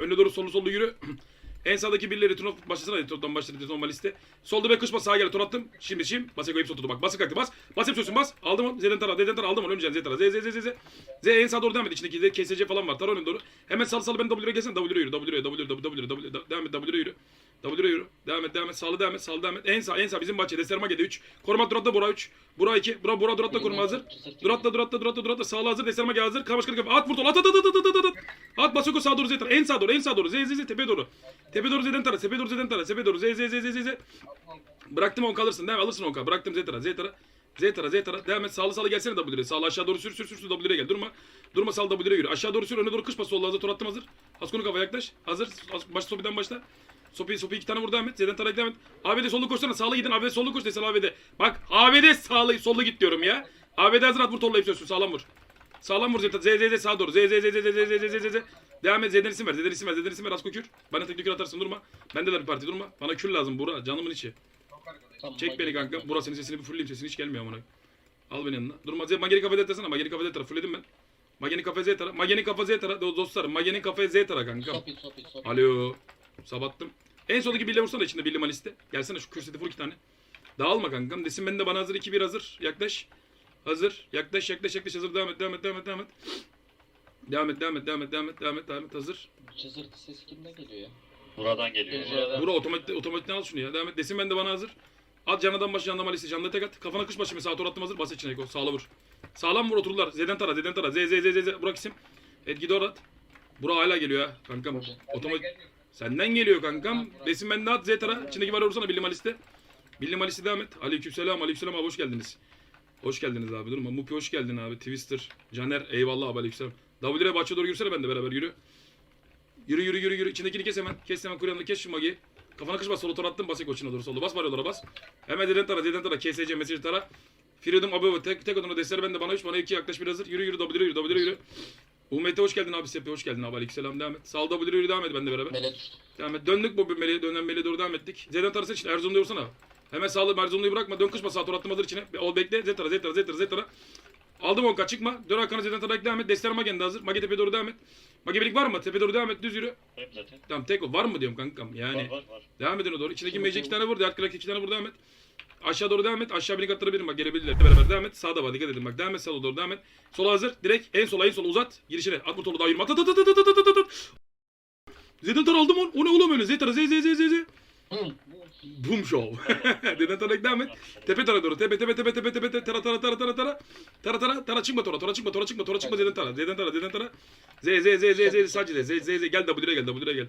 Öne doğru solu solu yürü. En sağdaki birileri Return of başlasana Return başladı Return normal liste. Solda be kışma sağa gel tur attım. Şimdi şimdi bas hepsi oturdu bak. Bası kalktı bas. Bas hepsi olsun bas. Aldım onu. Z'den tara. Z'den tara aldım onu. Önce Z tara. Z Z Z Z Z. En sağa doğru devam et. İçindeki Z KSC falan var. Tara önüne doğru. Hemen sağ sağ ben W'ye gelsene. W'ye yürü. W'ye W W W W devam et W'ye yürü. W'ye yürü. Devam et devam et. Sağlı devam et. Sağlı devam et. En sağ en sağ bizim bahçe. Desterma geldi 3. Koruma Durat'ta Bura 3. Bura 2. Bura Bura Durat'ta koruma hazır. Durat'ta Durat'ta Durat'ta Durat'ta sağlı hazır. Desterma gel hazır. Kavaş kırık. At vur At at at at at at at. At Basoko sağa doğru Z tara. En sağa doğru en sağa doğru. Z Z Z tepe doğru. Tepe doğru Z'den tara. Tepe doğru Z'den tara. Tepe doğru Z Z Z Z Z. Bıraktım 10 kalırsın. Devam alırsın 10 Bıraktım Z tara. Z tara. Z tara Z tara. Devam et. Sağlı sağlı gelsene W'ye. Sağlı aşağı doğru sür sür sür sür W'ye gel. Durma. Durma sağlı W'ye yürü. Aşağı doğru sür. Öne doğru kış pas. Solda hazır. Tur attım hazır. Haskonu kafa yaklaş. Hazır. As- Baş Sopi'den başla. Sopi Sopi iki tane vur devam et. Z'den tara devam et. ABD sollu koşsana. Sağlı gidin. ABD sollu koş desene ABD. Bak ABD sağlı sollu git diyorum ya. ABD hazır at vur torla hepsi Sağlam vur. Sağlam vur Z Z Z sağa doğru. Z Z Z Z Z Z Z Z Z Z. Devam et Z'den isim ver. Z'den isim ver. Z'den isim ver. Asko kür. Bana tek kür atarsın durma. Bendeler bir parti durma. Bana kür lazım Bura. Canımın içi. Çek beni kanka. Bura senin sesini bir fullleyeyim. Sesin hiç gelmiyor amına. Al beni yanına. Durma Z. Mageni Z tarafına. Mageni Z tarafı. Fullledim ben. Mageni kafa Z tara. Mageni kafa Z tara. Do- Dostlarım. Mageni kafa Z tara kanka. Sopi sopi sopi. Alo. Sabattım. En soldaki birle vursana içinde birli maliste. Gelsene şu kürseti vur iki tane. Dağılma kankam. Desin ben de bana hazır 2-1 hazır. Yaklaş. Hazır. Yaklaş yaklaş yaklaş hazır. Devam et devam et devam et devam et. Devam et devam et devam et devam et devam et devam et hazır. Cızırtı sesi kimden geliyor ya? Buradan geliyor. Geliyor. Vura otomatik otomatikten al şunu ya. Devam et. Desin ben de bana hazır. At canadan başı candan malisi. Canına tek at. Kafana kış başı mesela. Tor attım hazır. Bas içine Eko. Sağla vur. Sağlam vur otururlar. Z'den tara. Z'den tara. Z Z Z Z Z. Burak isim. Et gidor at. Bura hala geliyor ha kankam. Otomatik. Senden geliyor kankam. Resim bende at Z tara. İçindeki var vursana Billy Malis'te. Billy Malis'te devam et. Aleykümselam. Aleykümselam abi hoş geldiniz. Hoş geldiniz abi. Durma. Mupi hoş geldin abi. Twister. Caner. Eyvallah abi. Aleykümselam. W'ye bahçe doğru yürüsene ben de beraber yürü. Yürü yürü yürü yürü. İçindekini kes hemen. Kes hemen kuryanda kes şu magi. Kafana kış bas. Solo tor attım. Bas koçuna doğru solda. Bas var yollara bas. Hemen deden tara. Deden tara. KSC mesaj tara. Freedom abi tek tek odana destler bende bana 3 bana 2 yaklaş bir hazır. Yürü yürü W'ye yürü W'ye yürü. Ummet'e hoş geldin abi Sepe hoş geldin abi aleykümselam devam et. Sağ W'ye yürü devam et benimle beraber. Mele düştü. Devam et. Döndük bu meleğe dönen meleğe doğru devam ettik. Z'den tarası için Erzurum'da vursana. Hemen sağlı Erzurum'da bırakma. Dön kışma sağ tur attım hazır içine. Ol bekle. Z tara Z tara Aldım Onka çıkma. Dön arkana Zeden Tarak devam et. Destar Magen hazır. Mage tepe doğru devam et. Mage birlik var mı? Tepe doğru devam et. Düz yürü. Hep zaten. Tamam tek o. Var mı diyorum kankam. Yani. Var var var. Devam edin o doğru. İçindeki Mage iki tane vur. Dert Galaktik iki tane vur devam et. Aşağı doğru devam et. Aşağı birlik attırabilirim. Bak gelebilirler. Beraber devam et. Sağda var. Dikkat edin. Bak devam et. Sağa doğru devam et. Sola hazır. Direkt en sola en sola uzat. Girişine. At bu tolu daha yürüme. At at at at at at at at. Zeden Tar aldım on. O ne oğlum öyle? Zetar'a Z Z Z Z Z. Boom show. Zeden tara devam et. Tepe tara doğru. Tepe tepe tepe tepe tepe. Tara tara tara tara tara. Tara tara tara çıkma tora. Tora çıkma tora çıkma tora çıkma Zeden tara. Zeden tara Zeden tara. Z Z Z Z Z sadece Z Z Z gel W'ye gel W'ye gel.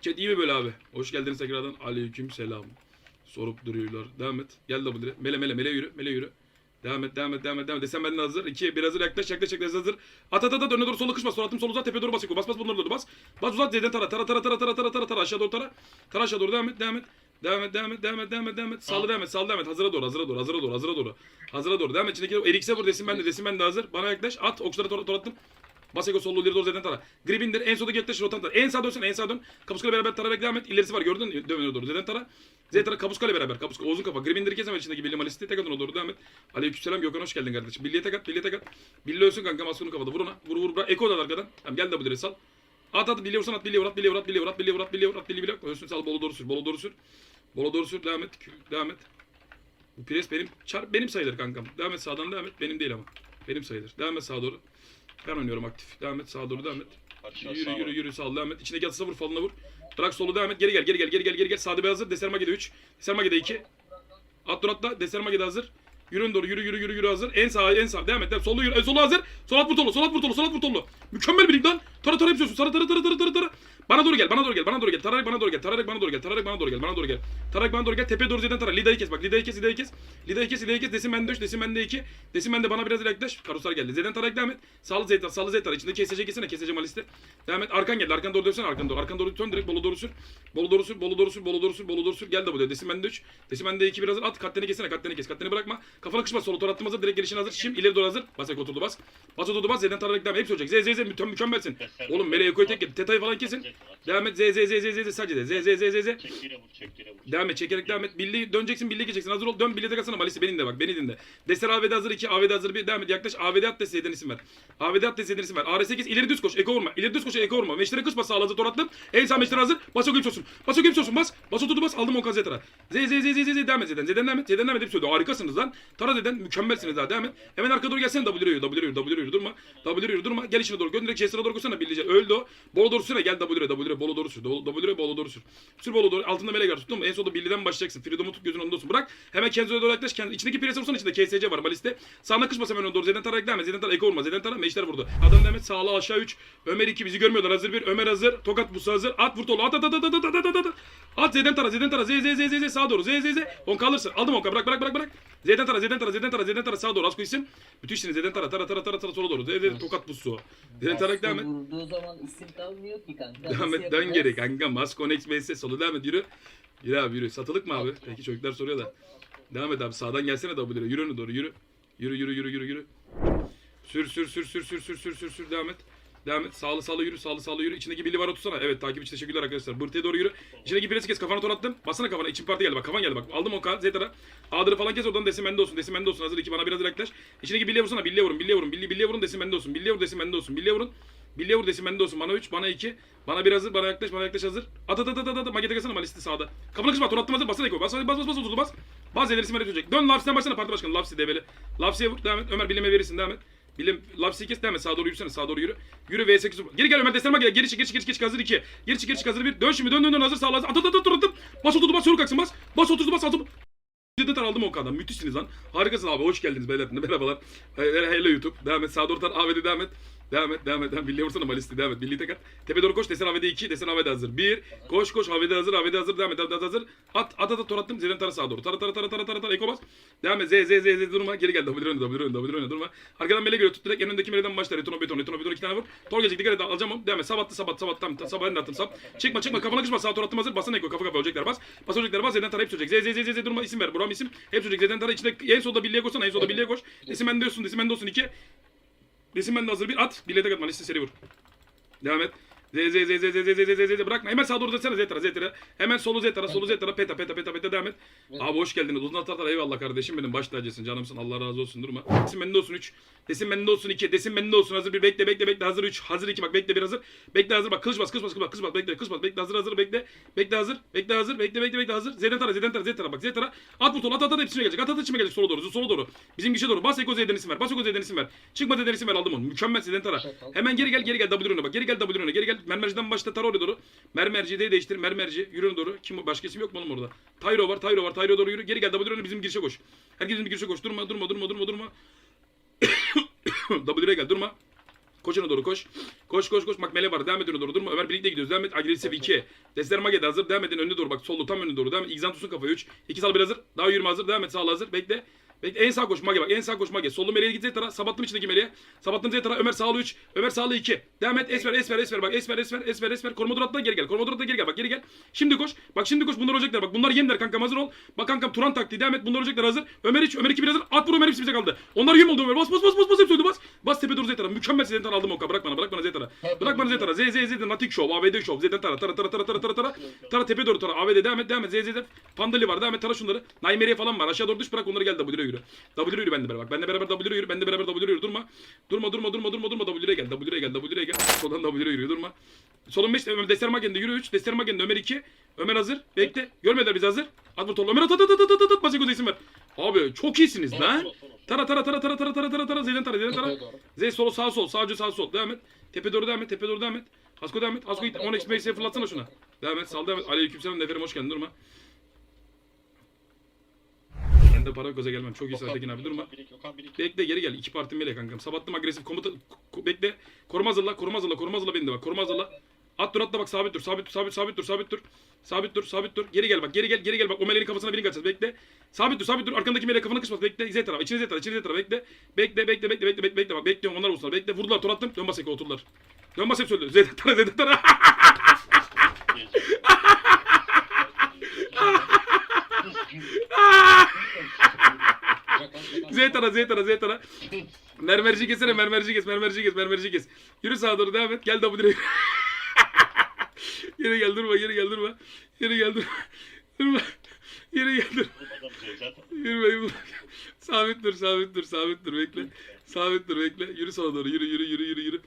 Chat iyi mi böyle abi? Hoş geldiniz tekrardan. Aleyküm selam. Sorup duruyorlar. Devam et. Gel W'ye. Mele mele mele yürü. Mele yürü. Devam et, devam et, devam et, devam et. Desem benden hazır. 2, 1 hazır. Yaklaş, yaklaş, yaklaş, hazır. At, at, at, at. Önüne doğru sola kışma. Sol attım, sol uzat. Tepeye doğru bas. Bas, bas bunları doğru bas. Bas uzat. Zeyden tara, tara, tara, tara, tara, tara, tara, tara. Aşağı doğru tara. Tara aşağı doğru. Devam et, devam et. Devam et, devam et, devam et, devam et, devam et. Sağlı devam et, sağlı devam et. Hazıra doğru, hazıra doğru, hazıra doğru, hazıra doğru. Hazıra doğru. Devam et. İçindeki Erikse vur. Desin bende, desin bende hazır. Bana yaklaş. At. Okçulara tor, tor attım. Baseko sollu ileri doğru Zeden tara. Gribindir. En soldaki yaklaş. Rotan tara. En sağa dönsün, en sağa dön. Kapuskala beraber tararak devam et. İlerisi var. Gördün mü? Dönüyor doğru. Zeden tara. Zeytara Kapuskale beraber. Kapuskale Oğuz'un kafa. Gribindir'i kesemem içindeki Billy Malis'te. Tek adına doğru devam et. Aleykümselam Gökhan hoş geldin kardeşim. Billy'e tek at. Billy'e tek at. Billy ölsün kanka. Maskunun kafada. Vur ona. Vur vur. Bırak. Eko da arkadan. Tamam gel de bu sal. At at. Billy'e vursan at. Billy'e vur at. Billy'e vur at. Billy'e vur at. Billy'e vur at. Billy'e vur at. Billy'e vur at. Ölsün sal. Bolu doğru sür. Bolu doğru sür. Bolu doğru sür. Devam et. Devam et. Bu pres benim. Çar benim sayılır kankam. Devam et sağdan devam et. Benim değil ama. Benim sayılır. Devam et sağa doğru. Ben oynuyorum aktif. Devam et sağa doğru devam et. Yürü yürü yürü sağ ol devam et. İçindeki atısına vur falına vur. Bırak solu devam et. Geri gel geri gel geri gel geri gel. Sade hazır. Deser Mage'de 3. Deser Mage'de 2. At dur atla. Deser Mage'de hazır. Yürün doğru yürü yürü yürü yürü hazır. En sağ en sağ. Devam et. Devam. Sollu yürü. E, solu hazır. Sol at vurtolu. Sol at vurtolu. Sol at vurtolu. Mükemmel bir lan. Tara tara yapıyorsun. Tara tara tara tara tara tara. Bana doğru gel. Bana doğru gel. Bana doğru gel. Tararak bana doğru gel. Tararak bana doğru gel. Tararak bana doğru gel. Bana doğru gel. Tararak bana doğru gel. Tepe doğru zeden tara. Lida'yı kes bak. Lida'yı kes. Lida'yı kes. Lida'yı kes. Lida'yı kes. Desin bende 3. Desin bende 2. Desin bende bana biraz yaklaş. Karuslar geldi. Zeden tarak devam et. Sağlı zeytar. Sağlı zeytar. İçinde kesecek kesene. Keseceğim maliste. Devam et. Arkan geldi. Arkan doğru dönsene. Arkan doğru. Arkan doğru dön direkt. Bolu doğru sür. Bolu doğru sür. Bolu doğru sür. Bolu doğru sür. Bolu doğru sür. Gel de buraya. Desin bende 3. Desin bende 2 biraz at. Katleni kesene. Katleni kes. Katleni bırakma. Kafana kışma. Solu tor attım hazır. Direkt gelişine hazır. Şimdi ileri doğru hazır. Bas ek oturdu bas. Bas oturdu bas. Zeden tararak devam. Hepsi olacak. Z z z mükemmel- mükemmelsin. Oğlum meleğe koy tek gel. Tetayı falan kesin. Devam et. Z Z Z Z Z Z sadece Z Z Z Z Z. Vur, vur. Devam et çekerek devam et. Billi döneceksin billi geçeceksin. Hazır ol. Dön billi tek atsana. Malisi beni dinle bak. Beni dinle. Dester AVD hazır 2. AVD hazır 1. Devam et. Yaklaş. AVD at desteğinden isim ver. AVD at desteğinden isim ver. AR8 ileri düz koş. Eko vurma. İleri düz koş. Eko vurma. Meşlere kış bas. Sağ hazır. Tor attım. En sağ meşlere hazır. Bas o gibi olsun. Bas o olsun. Bas. Bas o tutu bas. Aldım 10 kaz Zetara. Z Z Z Z Z Z. Devam et Z'den. Z'den devam et. Z'den devam et. Hep söylüyor. Harikasınız lan. Tara Z'den. Mükemmelsiniz daha. Devam et. Hemen arka doğru gelsene. W yürü. W yürü. W yürü. Durma. W yürü. Durma. Gel içine doğru. Gönderek Chester'a doğru koşsana. Bildice. Öldü o. Bolo doğru süre. Gel W. W. Bolo doğru sür. W. Bolo doğru sür. Sür bolu doğru. Altında melegar tuttun mu? En sonunda Billy'den başlayacaksın. Freedom'u tut gözünün önünde olsun. Bırak. Hemen Kenzo'ya doğru yaklaş. Kendi, içindeki presi vursan içinde KSC var. Maliste. Sağına kış bas hemen doğru. Zeden Tara eklenme. Zeden Tara eko vurma. Zeden Tara meşler vurdu. Adam demet sağla aşağı 3. Ömer 2 bizi görmüyorlar. Hazır 1. Ömer hazır. Tokat busu hazır. At vur tolu. At at at at at at at at at. At Zeden Tara. Zeden Tara. Z Z Z Z Z sağa doğru. Z Z Z. On kalırsın. Aldım onka. Bırak bırak bırak bırak. Zeden Tara. Zeden Tara. Zeden Tara. Zeden Tara sağa doğru. Asko isim. Müthişsiniz. Zeden Tara. Tara Tara Tara Tara sola doğru. Z Z tokat busu. Zeden Tara devam et. Vurduğu zaman isim kalmıyor ki kanka. Devam et dön geri kanka. Mas Connect BS solu devam et yürü. Yürü abi yürü. Satılık mı abi? Peki çocuklar soruyor da. Devam et abi sağdan gelsene W'lere. Yürü öne doğru yürü. Yürü yürü yürü yürü yürü. Sür sür sür sür sür sür sür sür sür devam et. Devam et. Sağlı sağlı yürü. Sağlı sağlı yürü. İçindeki bili var otursana. Evet takipçi teşekkürler arkadaşlar. Bırtıya doğru yürü. İçindeki birisi kes. Kafana tor attım. Basana kafana. İçin parti geldi bak. Kafan geldi bak. Aldım o kağıt. Zetara. A'ları falan kes oradan desin bende olsun. Desin bende olsun. Hazır iki bana biraz yaklaş. İçindeki bilye vursana. Bilye vurun. Bilye vurun. Bilye, bilye vurun desin bende olsun. Bilye vur desin bende olsun. Bilye vurun. Bilye vur desin bende olsun. Bana 3, bana 2. Bana bir hazır, bana yaklaş, bana yaklaş hazır. At at at at at at. Magete gelsene malisti sağda. Kapına kışma, tur attım hazır. Basana eko. Bas bas bas bas oturdu bas. Bas ilerisi merak edecek. Dön Lapsi'den başlasana parti başkanı. Lapsi debeli. Lapsi'ye vur. Devam et. Ömer bilime verirsin. Devam et. Bilim Lapsi'yi kes devam et. Sağa doğru yürüsene. Sağa doğru yürü. Yürü V8. Geri gel Ömer destek gel. Geri çık geri çık geri çık hazır 2. Geri çık geri çık hazır 1. Dön şimdi dön dön dön hazır sağ hazır. At at at at attım. Bas oturdu bas yürü kalksın bas. Bas oturdu bas altı. Cidden aldım o kadar. Müthişsiniz lan. Harikasın abi. Hoş geldiniz beyler. Merhabalar. Hello hello YouTube. Devam et. Sağa doğru tar. AVD devam et. Devam et, devam et. Devam. Billy vursana Malisti. Devam et. Billy tek at. Tepe doğru koş. Desen AVD 2. Desen AVD hazır. 1. Koş koş. AVD hazır. AVD hazır. Devam et. AVD hazır. At. At at at. Tor attım. Zeden tara sağa doğru. Tara tara tara tara tara tara. Eko bas. Devam et. Z Z Z Z durma. Geri gel. W önü. W önü. W önü. Durma. Arkadan mele geliyor. Tut direkt. En öndeki meleden başlar. Etono beton. Etono beton. iki tane vur. Tor gelecek. Dikkat et. Alacağım onu. Devam et. Sabattı sabat sabat. Tam. Sabah ben de attım. Sap. Çıkma çıkma. Kafana kışma. Sağ tor attım hazır. Basana Eko. Kafa kafa olacaklar. Bas. Bas olacaklar. Bas. Zeden tara hep söyleyecek. Z Z Z Z durma. isim ver. Buram isim. Hep söyleyecek. Zeden tara içinde. En solda Billy'e koşsana. En solda Billy'e koş. Desin bende olsun. Desin bende olsun. 2. Resim bende hazır bir at. Bilete katma liste seri vur. Devam et. Z z z z z z z z z z bırakma. Hemen sağa doğru desene Zetara Zetara. Hemen solu Zetara solu Zetara peta peta peta peta devam et. Abi hoş geldiniz. Uzun atarlar eyvallah kardeşim benim baş tacısın canımsın Allah razı olsun durma. Desin bende olsun 3. Desin bende olsun 2. Desin bende olsun hazır bir bekle bekle bekle hazır 3. Hazır 2 bak bekle bir hazır. Bekle hazır bak kılıç bas kılıç bas kılıç bas kılıç bas bekle kılıç bas bekle hazır hazır bekle. Bekle hazır. Bekle hazır. Bekle bekle bekle hazır. Zeden tara Zeden tara Zetara bak Zetara. At bu tol at at at hepsine gelecek. At at içime gelecek sola doğru sola doğru. Bizim gişe doğru. Bas Eko Z'den isim ver. Bas Eko Z'den isim ver. Çıkma Z'den isim ver aldım onu. Mükemmel Zeden tara. Hemen geri gel geri gel W önüne bak. Geri gel W önüne. Geri gel. Mermerciden başla tara oraya doğru. Mermerciyi de değiştir. Mermerci yürü doğru. Kim başka isim yok mu oğlum orada? Tayro var. Tayro var. Tayro doğru yürü. Geri gel W önüne bizim girişe koş. Herkesin bir girişe koş. Durma durma durma durma durma. W'ye gel durma. Koş ona doğru koş. Koş koş koş. Bak mele var. Devam edin doğru durma. Ömer birlikte gidiyoruz. Devam et. Agresif 2. Destler Mage'de hazır. Devam edin önüne doğru. Bak sollu tam önüne doğru. Devam et. İgzantus'un kafayı 3. 2 sal bir hazır. Daha yürüme hazır. Devam et. Sağ hazır. Bekle. Bekle. En sağ koş Mage bak. En sağ koş Mage. Sollu meleğe git Zetara. Sabattım içindeki meleğe. Sabattım Zetara. Ömer sağlı 3. Ömer sağlı 2. Devam et. Esfer Esfer Esfer. Bak Esfer Esfer Esfer Esfer. Koruma atla geri gel. Koruma atla geri gel. Bak geri gel. Şimdi koş. Bak şimdi koş. Bunlar olacaklar. Bak bunlar yeniler kankam hazır ol. Bak kankam Turan taktiği. Devam et. Bunlar olacaklar hazır. Ömer 3. Ömer 2 bir hazır. At vur Ömer hepsi bize kaldı. Onlar yem oldu Ömer. Bas bas bas bas bas hepsi öldü bas. Bas tepe doğru Zetara. Mükemmel Zetara aldım oka. Bırak bana. Bırak bana Zetara. Bırak bana Zetara. Z Z Z Natik Show. AVD Show. Z'den tara tara tara tara tara tara tara. Tara tepe doğru tara. AVD devam et devam et. Z Z Z. Pandali var. Devam et tara şunları. Naimeriye falan var. Aşağı doğru düş bırak onları gel W'ye yürü. W'ye yürü bende beraber. Bak bende beraber W'ye yürü. Bende beraber W'ye yürü. Durma. Durma durma durma durma durma W'ye gel. W'ye gel. W'ye gel. Soldan W'ye yürü. Durma. Solun 5 Ömer Dester Magen'de yürü 3. Dester Magen'de Ömer 2. Ömer hazır. Bekle. Görmediler biz hazır. At vur Ömer at at at at at at at. Basiko isim ver. Abi çok iyisiniz lan. Tara tara tara tara tara tara tara tara. Zeyden tara zeyden tara. Tepeye doğru. Z solu sağ sol. Sağcı sağ sol. Devam et. Tepe doğru devam et. Tepe doğru devam et. Hasko devam et. Hasko git. 10 x B'ye fırlatsana şuna. Devam et. Sal devam et. Aleykümselam neferim hoş geldin. Durma. Ben de para göze gelmem. Çok iyi Sertekin abi. Durma. Bekle geri gel. İki partim mele kankam. Sabattım agresif komuta. ko- bekle. Koruma hazırla. Koruma hazırla. Koruma hazırla beni de bak. Koruma hazırla. At dur atla bak sabit dur. Sabit dur. Sabit sabit dur. Sabit dur. Sabit dur. Sabit dur. Geri gel bak. Geri gel. Geri gel bak. O meleğin kafasına birini kaçacağız. Bekle. Sabit dur. Sabit dur. Arkandaki meleğin kafanı kısmat. Bekle. Z taraf. İçine Z taraf. İçine Z taraf. Bekle. Bekle. Bekle. Bekle. Bekle. Bekle. Bekle. Bak bekliyorum. Onlar olsunlar. Bekle. Vurdular. Tor attım. Dön basek oturdular. Dön basek söyledi. Z taraf. Z taraf. bırak lan. Z tara, Z tara, Z tara. Mermerci kesene, mermerci kes, mermerci kes, mermerci kes. Yürü sağa doğru devam et. Gel W'ye. Geri gel durma geri gel durma. Geri gel durma. Durma. Geri gel durma. Yürüme yürüme. sabit dur sabit dur sabit dur bekle. Sabit dur bekle. Yürü sola doğru yürü yürü yürü yürü yürü.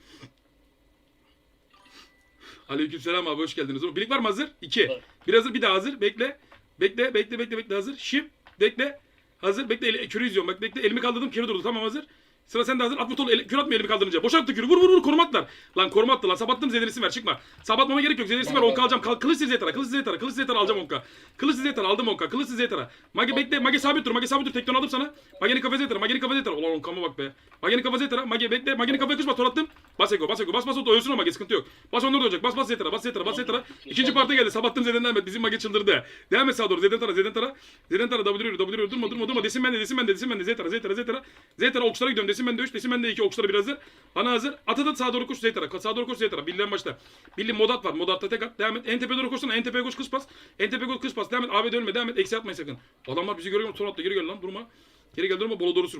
Aleykümselam abi hoş geldiniz. Birlik var mı hazır? İki. Var. Bir hazır bir daha hazır. Bekle. Bekle bekle bekle bekle hazır. Şim. Bekle. Hazır. Bekle. El, kürü izliyorum. Bak bekle. Elimi kaldırdım. Kürü durdu. Tamam hazır. Sıra sende hazır. At butonu. El, kür atma elimi kaldırınca. Boş attı kürü. Vur vur vur. Koruma attılar. Lan koruma attı lan. Sabattım zedelisi ver. Çıkma. Sabatmama gerek yok. Zedelisi ver. Onka alacağım. Kal, kılıç size yetara. Kılıç size yetara. Kılıç size yetara alacağım onka. Kılıç size yetara. Aldım onka. Kılıç size yetara. Mage bekle. Mage sabit dur. Mage sabit dur. Tekton aldım sana. Mage'nin kafası yetara. Mage'nin kafası yetara. Ulan onkama bak be. Mage'nin kafası yetara. Mage bekle. Mage'nin kafaya kışma. Tor attım. Bas eko. Bas eko. Bas bas o ölsün o Mage. Sıkıntı yok. Bas onları olacak. Bas bas yetara. Bas yetara. Bas yetara. İkinci parti geldi. Sabattım Zeden devam et. Bizim Mage çıldırdı. Devam et sağa doğru. Zeden tara. Zeden tara. Zeden tara. W. W. Durma durma durma. Desin bende. Desin bende. Desin bende. Zetara. Zetara. Zetara. Zetara. Okçulara gidiyorum. Desin bende 3. Desin bende 2. Okçulara bir hazır. Bana hazır. At at at sağa doğru koş Zetara. Sağa doğru koş Zetara. Bildiğin başla. Bildiğin modat var. Modatta tek at. Devam et. En tepeye doğru koşsana. En tepeye koş kız pas. En tepeye koş kız pas. Devam et. AB dönme. Devam et. Eksi atmayın sakın. Adamlar bizi görüyor. Son atla. Geri gel lan. Durma. Geri gel durma. Bola doğru sür.